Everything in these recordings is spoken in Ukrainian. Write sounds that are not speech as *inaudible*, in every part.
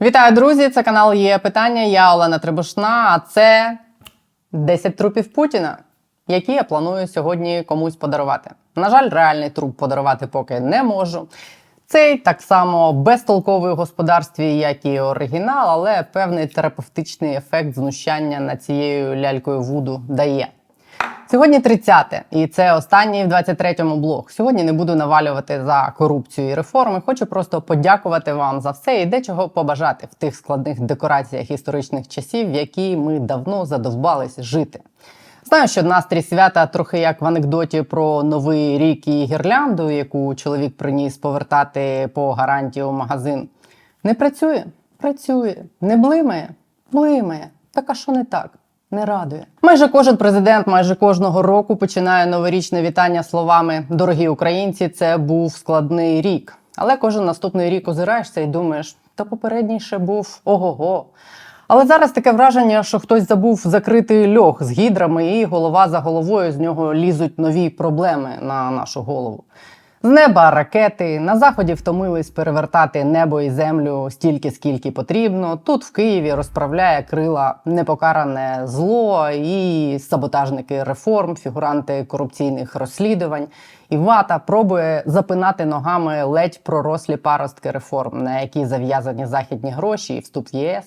Вітаю, друзі! Це канал є питання. Я Олена Трибушна. А це 10 трупів Путіна, які я планую сьогодні комусь подарувати. На жаль, реальний труп подарувати поки не можу. Цей так само безтолковий у господарстві, як і оригінал, але певний терапевтичний ефект знущання над цією лялькою Вуду дає. Сьогодні 30-те, і це останній в 23-му блог. Сьогодні не буду навалювати за корупцію і реформи. Хочу просто подякувати вам за все і дечого побажати в тих складних декораціях історичних часів, в які ми давно задовбались жити. Знаю, що настрій свята трохи як в анекдоті про новий рік і гірлянду, яку чоловік приніс повертати по гарантію в магазин. Не працює? Працює. Не блимає? Блимає. Так а що не так? Не радує. Майже кожен президент майже кожного року починає новорічне вітання словами Дорогі українці, це був складний рік. Але кожен наступний рік озираєшся і думаєш, та попередній ще був ого-го. Але зараз таке враження, що хтось забув закрити льох з гідрами, і голова за головою з нього лізуть нові проблеми на нашу голову. З неба ракети на заході втомились перевертати небо і землю стільки, скільки потрібно. Тут в Києві розправляє крила непокаране зло і саботажники реформ, фігуранти корупційних розслідувань. І вата пробує запинати ногами ледь пророслі паростки реформ, на які зав'язані західні гроші і вступ в ЄС.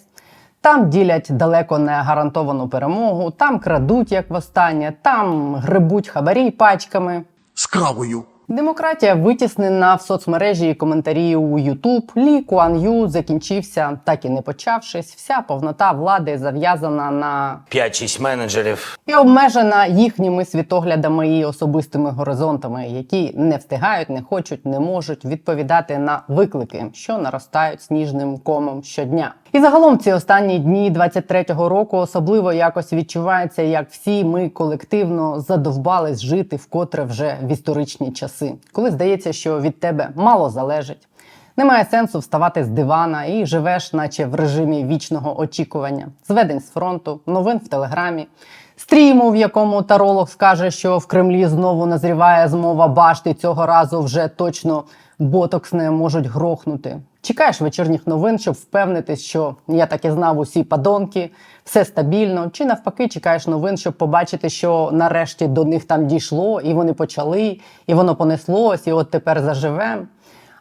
Там ділять далеко не гарантовану перемогу, там крадуть як востаннє, там грибуть хабарі пачками. з кравою. Демократія витіснена в соцмережі і коментарі у Ютуб. Лі Куан Ю закінчився, так і не почавшись. Вся повнота влади зав'язана на 5-6 менеджерів. і обмежена їхніми світоглядами і особистими горизонтами, які не встигають, не хочуть, не можуть відповідати на виклики, що наростають сніжним комом щодня. І загалом ці останні дні 23-го року особливо якось відчувається, як всі ми колективно задовбались жити вкотре вже в історичні часи, коли здається, що від тебе мало залежить. Немає сенсу вставати з дивана і живеш, наче в режимі вічного очікування, зведень з фронту, новин в телеграмі, стріму, в якому таролог скаже, що в Кремлі знову назріває змова башти. Цього разу вже точно ботокс не можуть грохнути. Чекаєш вечірніх новин, щоб впевнитись, що я так і знав усі падонки, все стабільно. Чи навпаки, чекаєш новин, щоб побачити, що нарешті до них там дійшло, і вони почали, і воно понеслось, і от тепер заживем.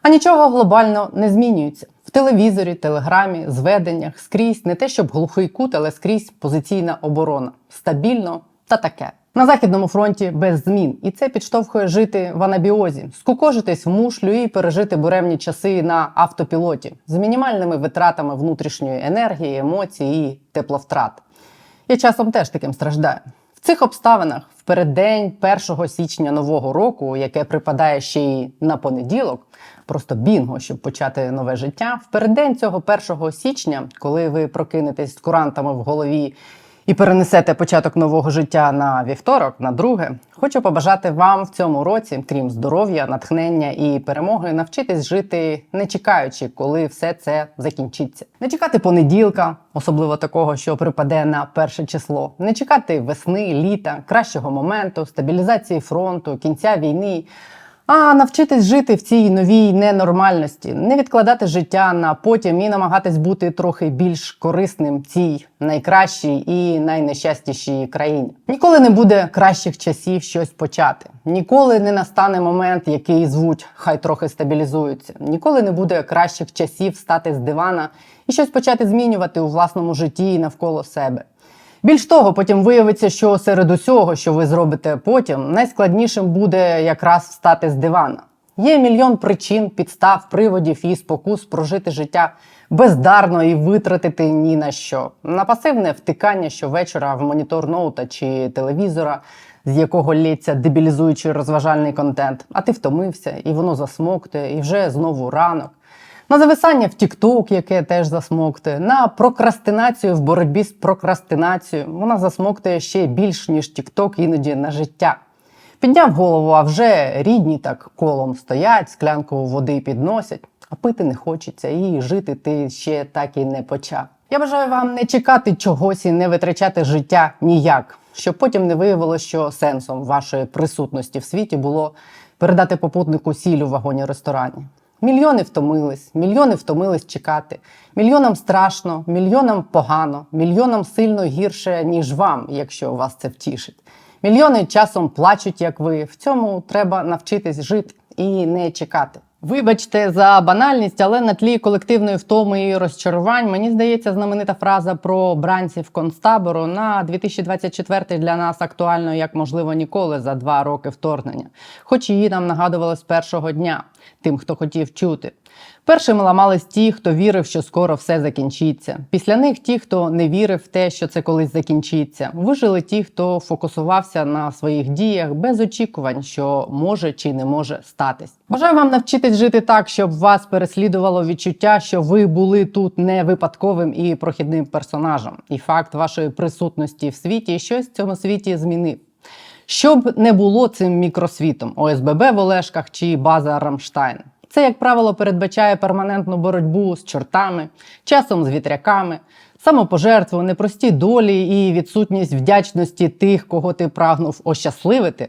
А нічого глобально не змінюється. В телевізорі, телеграмі, зведеннях, скрізь не те, щоб глухий кут, але скрізь позиційна оборона. Стабільно та таке. На західному фронті без змін, і це підштовхує жити в анабіозі, скукожитись в мушлю і пережити буремні часи на автопілоті з мінімальними витратами внутрішньої енергії, емоцій і тепловтрат. Я часом теж таким страждаю. В цих обставинах в переддень 1 січня нового року, яке припадає ще й на понеділок, просто бінго, щоб почати нове життя. В переддень цього 1 січня, коли ви прокинетесь з курантами в голові і перенесете початок нового життя на вівторок, на друге, хочу побажати вам в цьому році, крім здоров'я, натхнення і перемоги, навчитись жити не чекаючи, коли все це закінчиться. Не чекати понеділка, особливо такого, що припаде на перше число, не чекати весни, літа, кращого моменту, стабілізації фронту, кінця війни. А навчитись жити в цій новій ненормальності, не відкладати життя на потім і намагатись бути трохи більш корисним цій найкращій і найнещастішій країні. Ніколи не буде кращих часів щось почати. Ніколи не настане момент, який звуть хай трохи стабілізуються. Ніколи не буде кращих часів стати з дивана і щось почати змінювати у власному житті і навколо себе. Більш того, потім виявиться, що серед усього, що ви зробите потім, найскладнішим буде якраз встати з дивана. Є мільйон причин, підстав, приводів і спокус прожити життя бездарно і витратити ні на що. На пасивне втикання щовечора в монітор ноута чи телевізора, з якого лється дебілізуючий розважальний контент. А ти втомився, і воно засмоктує, і вже знову ранок на зависання в TikTok, яке теж засмоктує, на прокрастинацію в боротьбі з прокрастинацією. Вона засмоктує ще більш ніж TikTok іноді на життя. Підняв голову, а вже рідні так колом стоять, склянку води підносять, а пити не хочеться, і жити ти ще так і не почав. Я бажаю вам не чекати чогось і не витрачати життя ніяк, щоб потім не виявилося, що сенсом вашої присутності в світі було передати попутнику сіль у вагоні ресторані. Мільйони втомились, мільйони втомились чекати. Мільйонам страшно, мільйонам погано, мільйонам сильно гірше, ніж вам, якщо вас це втішить. Мільйони часом плачуть, як ви. В цьому треба навчитись жити і не чекати. Вибачте за банальність, але на тлі колективної втоми і розчарувань мені здається знаменита фраза про бранців концтабору на 2024 для нас актуально як можливо ніколи за два роки вторгнення. Хоч її нам нагадували з першого дня, тим, хто хотів чути. Першими ламались ті, хто вірив, що скоро все закінчиться. Після них ті, хто не вірив в те, що це колись закінчиться. Вижили ті, хто фокусувався на своїх діях без очікувань, що може чи не може статись. Бажаю вам навчитись жити так, щоб вас переслідувало відчуття, що ви були тут не випадковим і прохідним персонажем. І факт вашої присутності в світі щось в цьому світі змінив. Щоб не було цим мікросвітом ОСББ в Олешках чи база Рамштайн. Це, як правило, передбачає перманентну боротьбу з чортами, часом з вітряками, самопожертву, непрості долі і відсутність вдячності тих, кого ти прагнув ощасливити.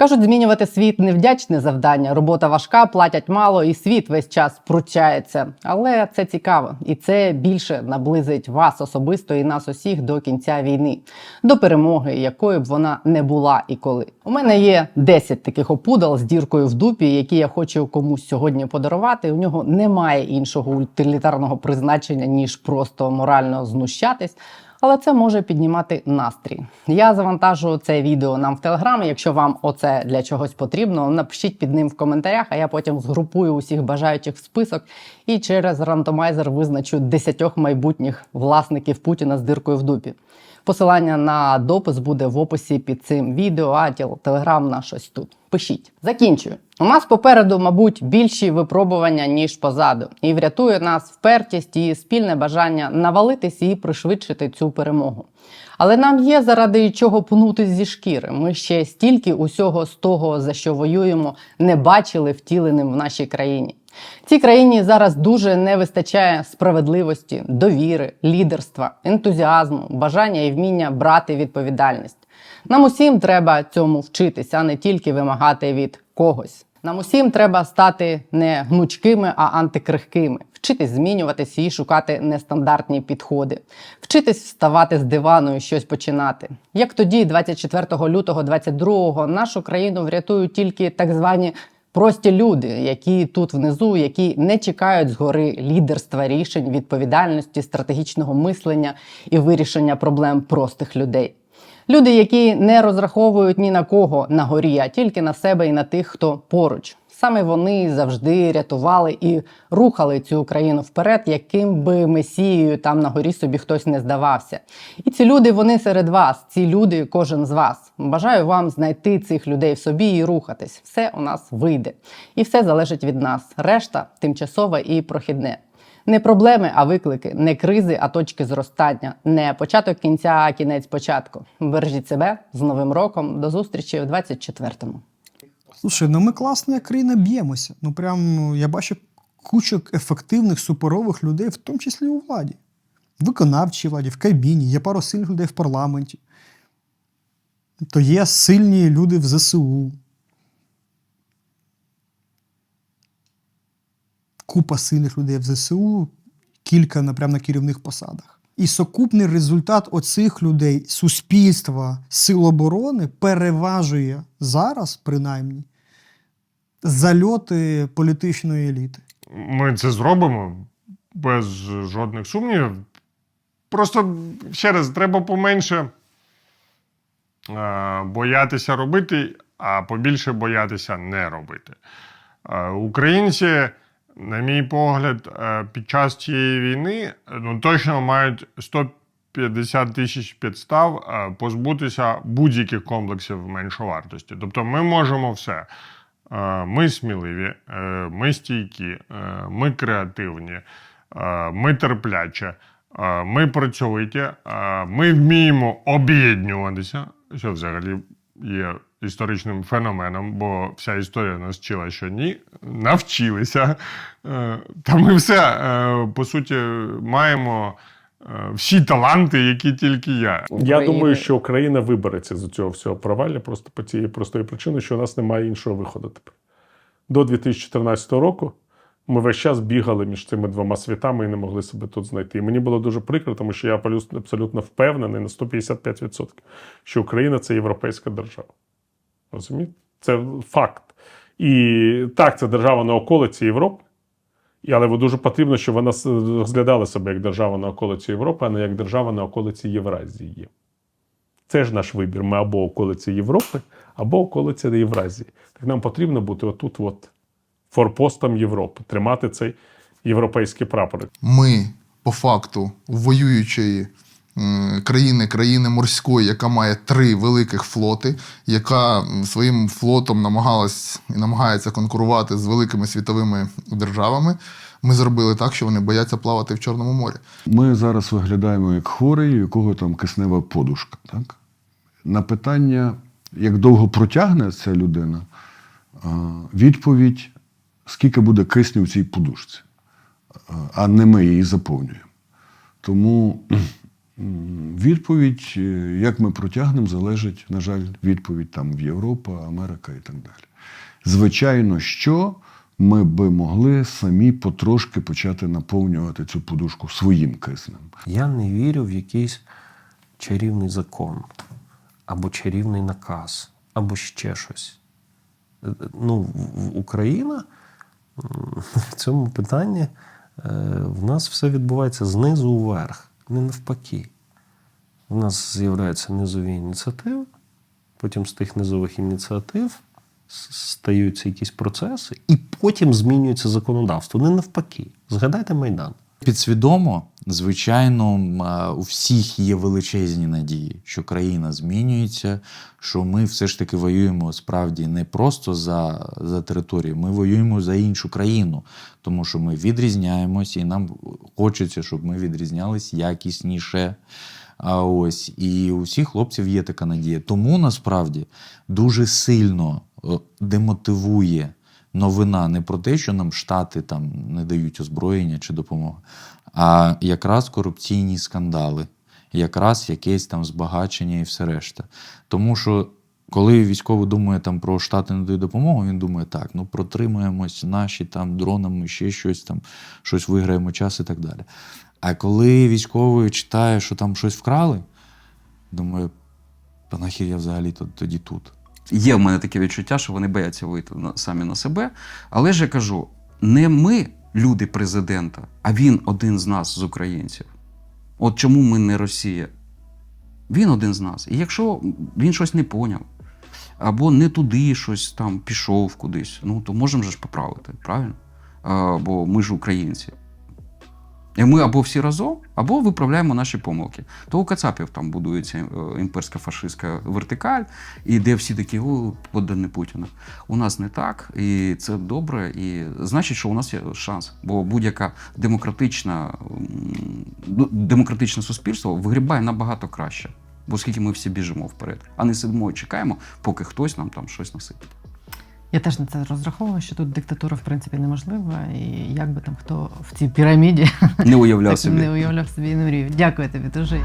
Кажуть, змінювати світ невдячне завдання. Робота важка, платять мало, і світ весь час пручається. Але це цікаво, і це більше наблизить вас особисто і нас усіх до кінця війни, до перемоги, якою б вона не була і коли. У мене є 10 таких опудал з діркою в дупі, які я хочу комусь сьогодні подарувати. У нього немає іншого утилітарного призначення ніж просто морально знущатись але це може піднімати настрій. Я завантажу це відео нам в телеграм. Якщо вам оце для чогось потрібно, напишіть під ним в коментарях, а я потім згрупую усіх бажаючих в список і через рандомайзер визначу 10 майбутніх власників Путіна з диркою в дупі. Посилання на допис буде в описі під цим відео, а телеграм на щось тут. Пишіть. Закінчую. У нас попереду, мабуть, більші випробування, ніж позаду, і врятує нас впертість і спільне бажання навалитись і пришвидшити цю перемогу. Але нам є заради чого пнути зі шкіри. Ми ще стільки усього з того, за що воюємо, не бачили втіленим в нашій країні. Цій країні зараз дуже не вистачає справедливості, довіри, лідерства, ентузіазму, бажання і вміння брати відповідальність. Нам усім треба цьому вчитися, а не тільки вимагати від когось. Нам усім треба стати не гнучкими, а антикрихкими, вчитись змінюватись і шукати нестандартні підходи, вчитись вставати з дивану і щось починати. Як тоді, 24 лютого 22-го, нашу країну врятують тільки так звані прості люди, які тут внизу, які не чекають згори лідерства рішень, відповідальності, стратегічного мислення і вирішення проблем простих людей. Люди, які не розраховують ні на кого на горі, а тільки на себе і на тих, хто поруч. Саме вони завжди рятували і рухали цю країну вперед, яким би месією там на горі собі хтось не здавався. І ці люди вони серед вас, ці люди, кожен з вас. Бажаю вам знайти цих людей в собі і рухатись. Все у нас вийде. І все залежить від нас. Решта тимчасове і прохідне. Не проблеми, а виклики, не кризи, а точки зростання, не початок кінця, а кінець початку. Бережіть себе з Новим роком. До зустрічі в 24-му. Слушай, ну ми класно як країна б'ємося. Ну прям я бачу кучу ефективних, суперових людей, в тому числі у владі. В виконавчій владі, в Кабміні, є пару сильних людей в парламенті. То є сильні люди в ЗСУ. Купа сильних людей в ЗСУ, кілька напрям на керівних посадах. І сукупний результат оцих людей, суспільства, сил оборони переважує зараз, принаймні, зальоти політичної еліти. Ми це зробимо без жодних сумнівів. Просто ще раз, треба поменше е, боятися робити, а побільше боятися не робити. Е, українці, на мій погляд, е, під час цієї війни ну, точно мають 150 тисяч підстав позбутися будь-яких комплексів меншовартості. Тобто ми можемо все. Е, Ми сміливі, е, ми стійкі, е, ми креативні, ми терплячі, ми працьовиті, ми вміємо об'єднуватися, що взагалі є історичним феноменом, бо вся історія нас вчила, що ні, навчилися. Та ми все, по суті, маємо всі таланти, які тільки я. Я думаю, що Україна вибереться з цього всього провалля просто по тієї простої причини, що у нас немає іншого виходу тепер. До 2014 року Ми весь час бігали між цими двома світами і не могли себе тут знайти. І мені було дуже прикро, тому що я абсолютно- абсолютно впевнений на 155%, що Україна це європейська держава. Розумієте? Це факт. І так, це держава на околиці Європи. Але дуже потрібно, щоб вона розглядала себе як держава на околиці Європи, а не як держава на околиці Євразії. Це ж наш вибір. Ми або околиці Європи, або околиці Євразії. Так нам потрібно бути отут, от, форпостом Європи, тримати цей європейський прапор. ми по факту воюючої країни, країни морської, яка має три великих флоти, яка своїм флотом намагалась і намагається конкурувати з великими світовими державами. Ми зробили так, що вони бояться плавати в Чорному морі. Ми зараз виглядаємо як хворий, у якого там киснева подушка. Так? На питання, як довго протягне ця людина, відповідь, скільки буде кисню в цій подушці, А, а не ми її заповнюємо. Тому відповідь, е, як ми протягнемо, залежить, на жаль, відповідь там в Європа, Америка і так далі. Звичайно, що ми би могли самі потрошки почати наповнювати цю подушку своїм киснем. Я не вірю в якийсь чарівний закон, або чарівний наказ, або ще щось. Ну, Україна *laughs* в цьому питанні е, в нас все відбувається знизу вверх, не навпаки. У нас з'являються низові ініціативи, потім з тих низових ініціатив стаються якісь процеси, і потім змінюється законодавство. Не навпаки. Згадайте Майдан. Підсвідомо, звичайно, у всіх є величезні надії, що країна змінюється, що ми все ж таки воюємо справді не просто за, за територію, ми воюємо за іншу країну, тому що ми відрізняємось, і нам хочеться, щоб ми відрізнялись якісніше. А ось і у всіх хлопців є така надія. Тому насправді дуже сильно е, демотивує новина не про те, що нам штати там не дають озброєння чи допомоги, а якраз корупційні скандали, якраз якесь там збагачення і все решта. Тому що. Коли військовий думає там про штати не дають допомогу, він думає, так, ну протримаємось наші там дронами, ще щось там, щось виграємо час і так далі. А коли військовий читає, що там щось вкрали, думає, па нахер я взагалі тоді тут. Є в мене таке відчуття, що вони бояться вийти на, самі на себе. Але ж я кажу: не ми, люди президента, а він один з нас, з українців. От чому ми не Росія? Він один з нас. І якщо він щось не поняв, або не туди щось там пішов кудись, ну то можемо ж поправити, правильно? А, бо ми ж українці. Ми або всі разом, або виправляємо наші помилки. То у Кацапів там будується е, імперська фашистська вертикаль, і де всі такі о, поддані Путіна. У нас не так, і це добре. І значить, що у нас є шанс. Бо будь-яка демократична, демократичне суспільство вигрібає набагато краще. Бо скільки ми всі біжимо вперед, а не сидимо і чекаємо, поки хтось нам там щось насипить. Я теж на це розраховувала, що тут диктатура в принципі неможлива, і як би там хто в цій піраміді Не уявляв *laughs* собі. не уявляв собі і не мрію. Дякую тобі дуже.